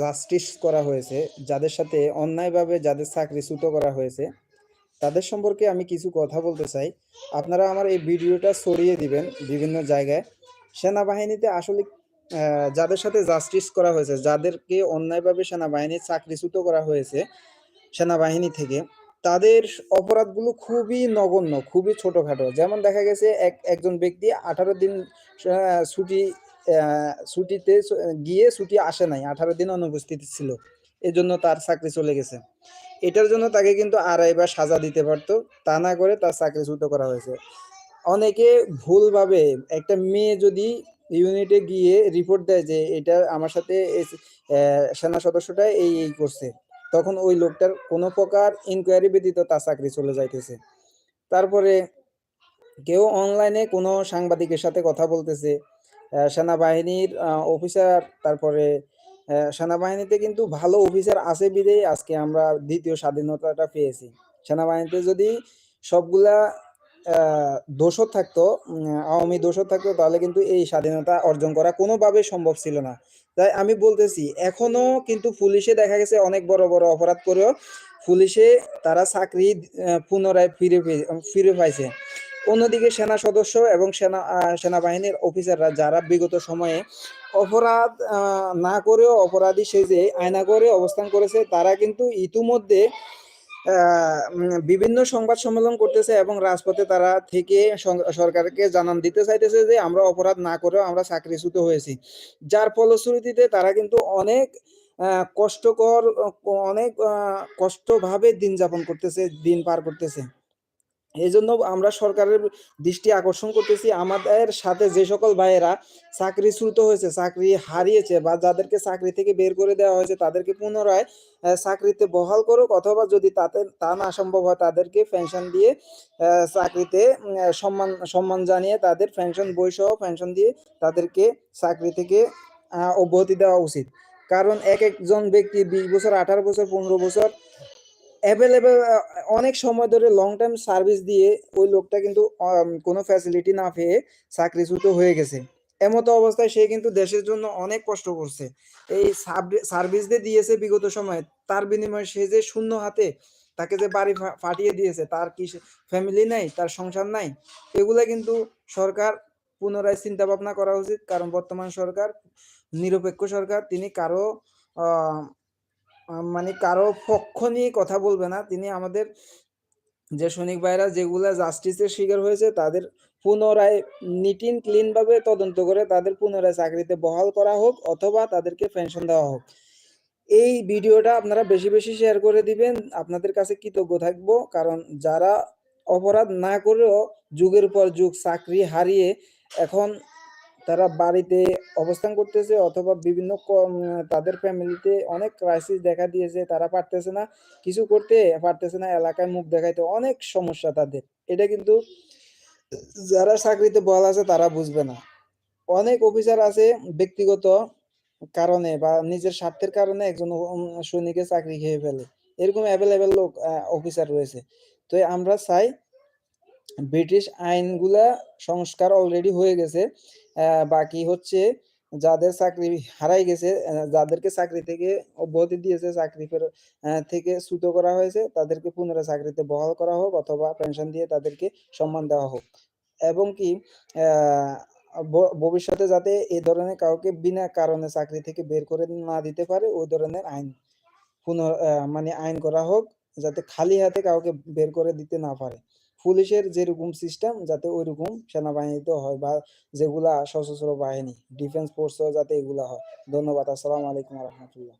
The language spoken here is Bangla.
জাস্টিস করা হয়েছে, যাদের সাথে অন্যায়ভাবে যাদের চাকরি চাকরিচ্যুত করা হয়েছে, তাদের সম্পর্কে আমি কিছু কথা বলতে চাই। আপনারা আমার এই ভিডিওটা ছড়িয়ে দিবেন বিভিন্ন জায়গায়। সেনাবাহিনীতে আসলে যাদের সাথে জাস্টিস করা হয়েছে, যাদেরকে অন্যায়ভাবে সেনাবাহিনীর চাকরিচ্যুত করা হয়েছে সেনাবাহিনী থেকে, তাদের অপরাধগুলো খুবই নগণ্য, খুবই ছোটোখাটো যেমন দেখা গেছে এক একজন ব্যক্তি ১৮ দিন ছুটি ছুটিতে গিয়ে ছুটি আসে নাই। ১৮ দিন অনুপস্থিত ছিল। এজন্য তার চাকরি চলে গেছে। এটার জন্য তাকে কিন্তু আড়াই বা সাজা দিতে পারত। তা না করে তার চাকরি চাকরিচ্যুত করা হয়েছে। অনেকে ভুলভাবে একটা মেয়ে যদি ইউনিটে গিয়ে রিপোর্ট দেয় যে, "এটা আমার সাথে সেনা সদস্যটা এই, এই করছে।" তখন ওই লোকটার কোনো প্রকার ইনকোয়ারি ব্যতীত তার চাকরি চলে যাইতেছে। তারপরে কেউ অনলাইনে কোনো সাংবাদিকের সাথে কথা বলতেছে। সেনাবাহিনীর অফিসার তারপরে সেনাবাহিনীতে কিন্তু ভালো অফিসার আছে বিধায় আজকে আমরা দ্বিতীয় স্বাধীনতাটা পেয়েছি। সেনাবাহিনীতে যদি সবগুলা দোসর থাকতো, আওয়ামী দোসর থাকতো তাহলে কিন্তু এই স্বাধীনতা অর্জন করা কোনোভাবে সম্ভব ছিল না। তাই আমি বলতেছি এখনও কিন্তু পুলিশে দেখা গেছে অনেক বড়, বড় অপরাধ করেও পুলিশে তারা চাকরি পুনরায় ফিরে ফিরে পাইছে। অন্যদিকে সেনা সদস্য এবং সেনা সেনাবাহিনীর অফিসাররা যারা বিগত সময়ে অপরাধ না করেও অপরাধী সেজে আয়না করে অবস্থান করেছে, তারা কিন্তু ইতিমধ্যে বিভিন্ন সংবাদ সম্মেলন করতেছে এবং রাজপথে তারা থেকে সরকারকে জানান দিতে চাইতেছে যে, "আমরা অপরাধ না করেও আমরা চাকরিচ্যুত হয়েছি।" যার ফলশ্রুতিতে তারা কিন্তু অনেক কষ্টকর অনেক কষ্টভাবে দিন যাপন করতেছে, দিন পার করতেছে। এজন্য আমরা সরকারের দৃষ্টি আকর্ষণ করতেছি আমাদের সাথে যে সকল ভাইয়েরা চাকরি শ্রুত হয়েছে, চাকরি হারিয়েছে বা যাদেরকে চাকরি থেকে বের করে দেওয়া হয়েছে তাদেরকে পুনরায় চাকরিতে বহাল করুক অথবা যদি তাতে তা না সম্ভব হয় তাদেরকে পেনশন দিয়ে চাকরিতে সম্মান সম্মান জানিয়ে তাদের পেনশন বইসহ পেনশন দিয়ে তাদেরকে চাকরি থেকে অব্যাহতি দেওয়া উচিত। কারণ এক একজন ব্যক্তি ২০ বছর, ১৮ বছর, ১৫ বছর আ অনেক সময় ধরে লং টাইম সার্ভিস দিয়ে ওই লোকটা কিন্তু কোনো ফ্যাসিলিটি না পেয়ে চাকরিচ্যুত হয়ে গেছে। এমত অবস্থায় সে কিন্তু দেশের জন্য অনেক কষ্ট করছে। এই সার্ভিস যে দিয়েছে বিগত সময়ে তার বিনিময়ে সে যে শূন্য হাতে তাকে যে বাড়ি ফাটিয়ে দিয়েছে, তার কি ফ্যামিলি নাই, তার সংসার নাই? এগুলা কিন্তু সরকার পুনরায় চিন্তা ভাবনা করা উচিত। কারণ বর্তমান সরকার নিরপেক্ষ সরকার। তিনি কারও মানে কারও পক্ষ নিয়ে কথা বলবে না। তিনি আমাদের যে সৈনিক ভাইরা যেগুলা জাস্টিসের শিকার হয়েছে তাদের পুনরায় নিট এন্ড ক্লিন ভাবে তদন্ত করে তাদের পুনরায় চাকরিতে বহাল করা হোক অথবা তাদেরকে পেনশন দেওয়া হোক। এই ভিডিওটা আপনারা বেশি, বেশি শেয়ার করে দিবেন। আপনাদের কাছে কৃতজ্ঞ থাকব। কারণ যারা অপরাধ না করেও যুগের পর যুগ চাকরি হারিয়ে এখন তারা বাড়িতে অবস্থান করতেছে অথবা বিভিন্ন তাদের ফ্যামিলিতে অনেক ক্রাইসিস দেখা দিয়েছে। তারা পারতেছে না কিছু করতে, পারতেছে না এলাকায় মুখ দেখাইতে। অনেক সমস্যা তাদের। এটা কিন্তু যারা চাকরিতে বল আছে তারা বুঝবে না। অনেক অফিসার আছে ব্যক্তিগত কারণে বা নিজের স্বার্থের কারণে একজন সৈনিকের চাকরি খেয়ে ফেলে। এরকম অ্যাভেলেবেল লোক অফিসার রয়েছে। তো আমরা চাই ব্রিটিশ আইনগুলা সংস্কার অলরেডি হয়ে গেছে। বাকি হচ্ছে যাদের চাকরি হারায় গেছে, যাদেরকে চাকরি থেকে অব্যাহতি দিয়েছে, চাকরি থেকে চ্যুত করা হয়েছে তাদেরকে পুনরায় চাকরিতে বহাল করা হোক অথবা পেনশন দিয়ে তাদেরকে সম্মান দেওয়া হোক। এবং কি ভবিষ্যতে যাতে এ ধরনের কাউকে বিনা কারণে চাকরি থেকে বের করে না দিতে পারে ওই ধরনের আইন পুন অ্যা মানে আইন করা হোক। যাতে খালি হাতে কাউকে বের করে দিতে না পারে। পুলিশের যেরকম সিস্টেম যাতে ঐরকম সেনাবাহিনীতেও হয় বা যেগুলা সশস্ত্র বাহিনী, ডিফেন্স ফোর্সেও যাতে এগুলা হয়। ধন্যবাদ। আসসালাম আলাইকুম রাহমাতুল্লাহ।